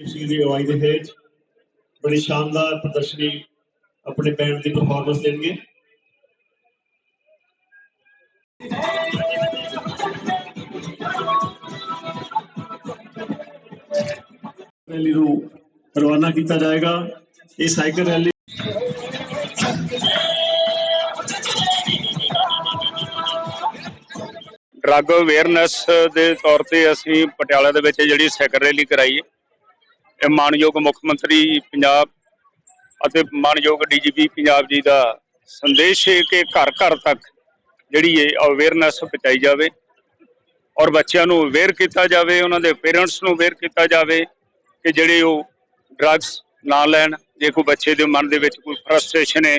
ਸਿੰਘ ਦੀ ਅਗਵਾਈ ਦੇ ਹੇਠ ਬੜੀ ਸ਼ਾਨਦਾਰ ਪ੍ਰਦਰਸ਼ਨੀ ਆਪਣੇ ਬੈਂਡ ਦੀ ਪਰਫਾਰਮੈਂਸ ਦੇਣਗੇ। ਰੈਲੀ ਨੂੰ ਰਵਾਨਾ ਕੀਤਾ ਜਾਏਗਾ। ਇਹ ਸਾਈਕਲ ਰੈਲੀ ਡਰੱਗ ਅਵੇਅਰਨੈਸ ਦੇ ਤੌਰ ਤੇ ਅਸੀਂ ਪਟਿਆਲਾ ਦੇ ਵਿੱਚ ਜਿਹੜੀ ਸਾਈਕਲ ਰੈਲੀ ਕਰਾਈ ਹੈ। ਇਹ ਮਾਨਯੋਗ ਮੁੱਖ ਮੰਤਰੀ ਪੰਜਾਬ ਅਤੇ ਮਾਨਯੋਗ ਡੀਜੀਪੀ ਪੰਜਾਬ ਜੀ ਦਾ ਸੰਦੇਸ਼ ਹੈ ਕਿ ਘਰ ਘਰ ਤੱਕ ਜਿਹੜੀ ਇਹ ਅਵੇਅਰਨੈਸ ਪਹੁੰਚਾਈ ਜਾਵੇ ਔਰ ਬੱਚਿਆਂ ਨੂੰ ਅਵੇਅਰ ਕੀਤਾ ਜਾਵੇ, ਉਹਨਾਂ ਦੇ ਪੇਰੈਂਟਸ ਨੂੰ ਅਵੇਅਰ ਕੀਤਾ ਜਾਵੇ ਕਿ ਜਿਹੜੇ ਉਹ ਡਰੱਗਸ ਨਾ ਲੈਣ, ਜੇ ਕੋਈ ਬੱਚੇ ਦੇ ਮਨ ਦੇ ਵਿੱਚ ਕੋਈ ਫਰਸਟ੍ਰੇਸ਼ਨ ਹੈ,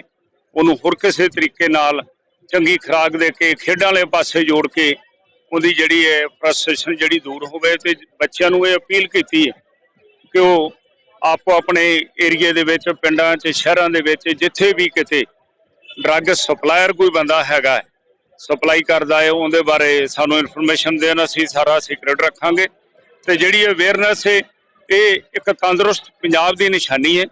ਉਹਨੂੰ ਹੋਰ ਕਿਸੇ ਤਰੀਕੇ ਨਾਲ ਚੰਗੀ ਖੁਰਾਕ ਦੇ ਕੇ ਖੇਡਾਂ ਵਾਲੇ ਪਾਸੇ ਜੋੜ ਕੇ ਉਹਦੀ ਜਿਹੜੀ ਹੈ ਫਰਸਟ੍ਰੇਸ਼ਨ ਜਿਹੜੀ ਦੂਰ ਹੋਵੇ ਤੇ ਬੱਚਿਆਂ ਨੂੰ ਇਹ ਅਪੀਲ ਕੀਤੀ ਹੈ। ਕਿ ਉਹ ਆਪੋ ਆਪਣੇ ਏਰੀਏ ਦੇ ਵਿੱਚ, ਪਿੰਡਾਂ 'ਚ, ਸ਼ਹਿਰਾਂ ਦੇ ਵਿੱਚ, ਜਿੱਥੇ ਵੀ ਕਿਤੇ ਡਰੱਗ ਸਪਲਾਇਰ ਕੋਈ ਬੰਦਾ ਹੈਗਾ ਸਪਲਾਈ ਕਰਦਾ ਹੈ, ਉਹਦੇ ਬਾਰੇ ਸਾਨੂੰ ਇਨਫੋਰਮੇਸ਼ਨ ਦੇਣ ਅਸੀਂ ਸਾਰਾ ਸੀਕ੍ਰੇਟ ਰੱਖਾਂਗੇ। ਤੇ ਜਿਹੜੀ ਅਵੇਅਰਨੈਸ ਹੈ, ਇਹ ਇੱਕ ਤੰਦਰੁਸਤ ਪੰਜਾਬ ਦੀ ਨਿਸ਼ਾਨੀ ਹੈ।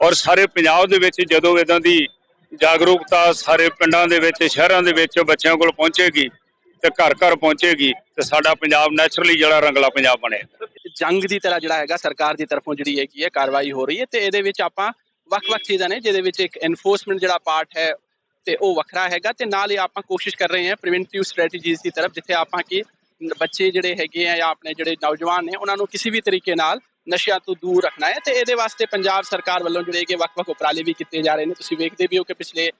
ਔਰ ਸਾਰੇ ਪੰਜਾਬ ਦੇ ਵਿੱਚ ਜਦੋਂ ਇਦਾਂ ਦੀ ਜਾਗਰੂਕਤਾ ਸਾਰੇ ਪਿੰਡਾਂ ਦੇ ਵਿੱਚ, ਸ਼ਹਿਰਾਂ ਦੇ ਵਿੱਚ ਬੱਚਿਆਂ ਕੋਲ ਪਹੁੰਚੇਗੀ ਤੇ ਘਰ ਘਰ ਪਹੁੰਚੇਗੀ, ਤੇ ਸਾਡਾ ਪੰਜਾਬ ਨੈਚੁਰਲੀ ਜਿਹੜਾ ਰੰਗਲਾ ਪੰਜਾਬ ਬਣੇਗਾ ਜੰਗ ਦੀ ਤਰ੍ਹਾਂ ਜਿਹੜਾ ਹੈਗਾ ਸਰਕਾਰ ਦੀ ਤਰਫੋਂ ਜਿਹੜੀ ਹੈਗੀ ਹੈ ਕਾਰਵਾਈ ਹੋ ਰਹੀ ਹੈ ਤੇ ਇਹਦੇ ਵਿੱਚ ਆਪਾਂ ਵੱਖ-ਵੱਖ ਚੀਜ਼ਾਂ ਨੇ ਜਿਹਦੇ ਵਿੱਚ ਇੱਕ ਐਨਫੋਰਸਮੈਂਟ ਜਿਹੜਾ ਪਾਰਟ ਹੈ ਤੇ ਉਹ ਵੱਖਰਾ ਹੈਗਾ ਤੇ ਨਾਲ ਹੀ ਆਪਾਂ ਕੋਸ਼ਿਸ਼ ਕਰ ਰਹੇ ਹਾਂ ਪ੍ਰੀਵੈਂਟਿਵ ਸਟ੍ਰੈਟਜੀਜ਼ ਦੀ ਤਰਫ, ਜਿੱਥੇ ਆਪਾਂ ਕਿ ਬੱਚੇ ਜਿਹੜੇ ਹੈਗੇ ਆ ਜਾਂ ਆਪਣੇ ਜਿਹੜੇ ਨੌਜਵਾਨ ਨੇ, ਉਹਨਾਂ ਨੂੰ ਕਿਸੇ ਵੀ ਤਰੀਕੇ ਨਾਲ ਨਸ਼ਿਆਂ ਤੋਂ ਦੂਰ ਰੱਖਣਾ ਹੈ ਤੇ ਇਹਦੇ ਵਾਸਤੇ ਪੰਜਾਬ ਸਰਕਾਰ ਵੱਲੋਂ ਜਿਹੜੇ ਕਿ ਵੱਖ-ਵੱਖ ਉਪਰਾਲੇ ਵੀ ਕੀਤੇ ਜਾ ਰਹੇ ਨੇ। ਤੁਸੀਂ ਵੇਖਦੇ ਵੀ ਹੋ ਕਿ ਪਿਛਲੇ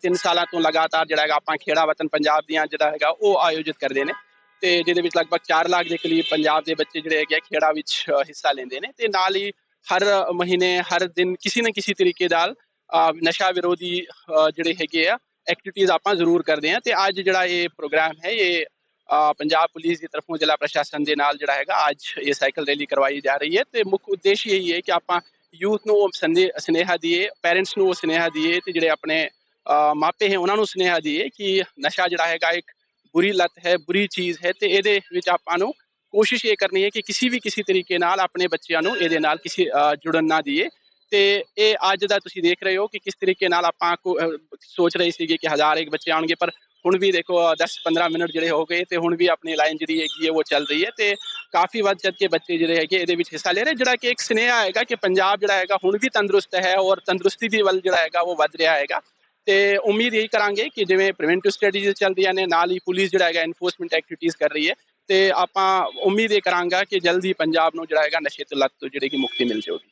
3 ਸਾਲਾਂ ਤੋਂ ਲਗਾਤਾਰ ਜਿਹੜਾ ਹੈਗਾ ਆਪਾਂ ਖੇੜਾ ਵਤਨ ਪੰਜਾਬ ਦੀਆਂ ਜਿਹੜਾ ਹੈਗਾ ਉਹ ਆਯੋਜਿਤ ਕਰਦੇ ਨੇ। ਤੇ ਜਿਹਦੇ ਵਿੱਚ ਲਗਭਗ 4 ਲੱਖ ਦੇ ਕਰੀਬ ਪੰਜਾਬ ਦੇ ਬੱਚੇ ਜਿਹੜੇ ਹੈਗੇ ਆ ਖੇੜਾ ਵਿੱਚ ਹਿੱਸਾ ਲੈਂਦੇ ਨੇ ਤੇ ਨਾਲ ਹੀ ਹਰ ਮਹੀਨੇ, ਹਰ ਦਿਨ ਕਿਸੇ ਨਾ ਕਿਸੇ ਤਰੀਕੇ ਨਾਲ ਨਸ਼ਾ ਵਿਰੋਧੀ ਜਿਹੜੇ ਹੈਗੇ ਆ ਐਕਟੀਵਿਟੀਜ਼ ਆਪਾਂ ਜ਼ਰੂਰ ਕਰਦੇ ਆ ਤੇ ਅੱਜ ਜਿਹੜਾ ਇਹ ਪ੍ਰੋਗਰਾਮ ਹੈ ਇਹ ਪੰਜਾਬ ਪੁਲਿਸ ਦੀ ਤਰਫੋਂ ਜ਼ਿਲ੍ਹਾ ਪ੍ਰਸ਼ਾਸਨ ਦੇ ਨਾਲ ਜਿਹੜਾ ਹੈਗਾ ਅੱਜ ਇਹ ਸਾਈਕਲ ਰੈਲੀ ਕਰਵਾਈ ਜਾ ਰਹੀ ਹੈ ਤੇ ਮੁੱਖ ਉਦੇਸ਼ ਇਹੀ ਹੈ ਕਿ ਆਪਾਂ ਯੂਥ ਨੂੰ ਉਹ ਸੰਦੇ, ਸੁਨੇਹਾ ਦਈਏ ਪੇਰੈਂਟਸ ਨੂੰ ਉਹ ਸੁਨੇਹਾ ਦਈਏ ਤੇ ਜਿਹੜੇ ਆਪਣੇ ਮਾਪੇ ਹੈ ਉਹਨਾਂ ਨੂੰ ਸੁਨੇਹਾ ਦਈਏ ਕਿ ਨਸ਼ਾ ਜਿਹੜਾ ਹੈਗਾ ਇੱਕ ਬੁਰੀ ਲੱਤ ਹੈ, ਬੁਰੀ ਚੀਜ਼ ਹੈ ਤੇ ਇਹਦੇ ਵਿੱਚ ਆਪਾਂ ਨੂੰ ਕੋਸ਼ਿਸ਼ ਇਹ ਕਰਨੀ ਹੈ ਕਿ ਕਿਸੇ ਵੀ ਕਿਸੇ ਤਰੀਕੇ ਨਾਲ ਆਪਣੇ ਬੱਚਿਆਂ ਨੂੰ ਇਹਦੇ ਨਾਲ ਕਿਸੇ ਜੁੜਨ ਨਾ ਦਈਏ। ਤੇ ਇਹ ਅੱਜ ਦਾ ਤੁਸੀਂ ਦੇਖ ਰਹੇ ਹੋ ਕਿ ਕਿਸ ਤਰੀਕੇ ਨਾਲ ਆਪਾਂ ਕੋ- ਸੋਚ ਰਹੇ ਸੀਗੇ ਕਿ ਹਜ਼ਾਰ ਇੱਕ ਬੱਚੇ ਆਉਣਗੇ, ਪਰ ਹੁਣ ਵੀ ਦੇਖੋ 10-15 ਮਿੰਟ ਜਿਹੜੇ ਹੋ ਗਏ ਤੇ ਹੁਣ ਵੀ ਆਪਣੀ ਲਾਈਨ ਜਿਹੜੀ ਹੈਗੀ ਹੈ ਉਹ ਚੱਲ ਰਹੀ ਹੈ ਤੇ ਕਾਫੀ ਵੱਧ ਚੜ ਕੇ ਬੱਚੇ ਜਿਹੜੇ ਹੈਗੇ ਇਹਦੇ ਵਿੱਚ ਹਿੱਸਾ ਲੈ ਰਹੇ, ਜਿਹੜਾ ਕਿ ਇੱਕ ਸੁਨੇਹਾ ਹੈਗਾ ਕਿ ਪੰਜਾਬ ਜਿਹੜਾ ਹੈਗਾ ਹੁਣ ਵੀ ਤੰਦਰੁਸਤ ਹੈ ਔਰ ਤੰਦਰੁਸਤੀ ਦੀ ਵੱਲ ਜਿਹੜਾ ਹੈਗਾ ਉਹ ਵੱਧ ਰਿਹਾ ਹੈਗਾ। ਤੇ ਉਮੀਦ ਇਹੀ ਕਰਾਂਗੇ ਕਿ ਜਿਵੇਂ ਪ੍ਰੀਵੈਂਟਿਵ ਸਟ੍ਰੈਟਜੀਜ਼ ਚੱਲਦੀਆਂ ਨੇ, ਨਾਲ ਹੀ ਪੁਲਿਸ ਜਿਹੜਾ ਹੈਗਾ ਐਨਫੋਰਸਮੈਂਟ ਐਕਟੀਵਿਟੀਜ਼ ਕਰ ਰਹੀ ਹੈ। ਤੇ ਆਪਾਂ ਉਮੀਦ ਇਹ ਕਰਾਂਗਾ ਕਿ ਜਲਦੀ ਪੰਜਾਬ ਨੂੰ ਜਿਹੜਾ ਹੈਗਾ ਨਸ਼ੇ ਤੋਂ ਲੱਤ ਤੋਂ ਜਿਹੜੀ ਕਿ ਮੁਕਤੀ ਮਿਲ ਜਾਊਗੀ।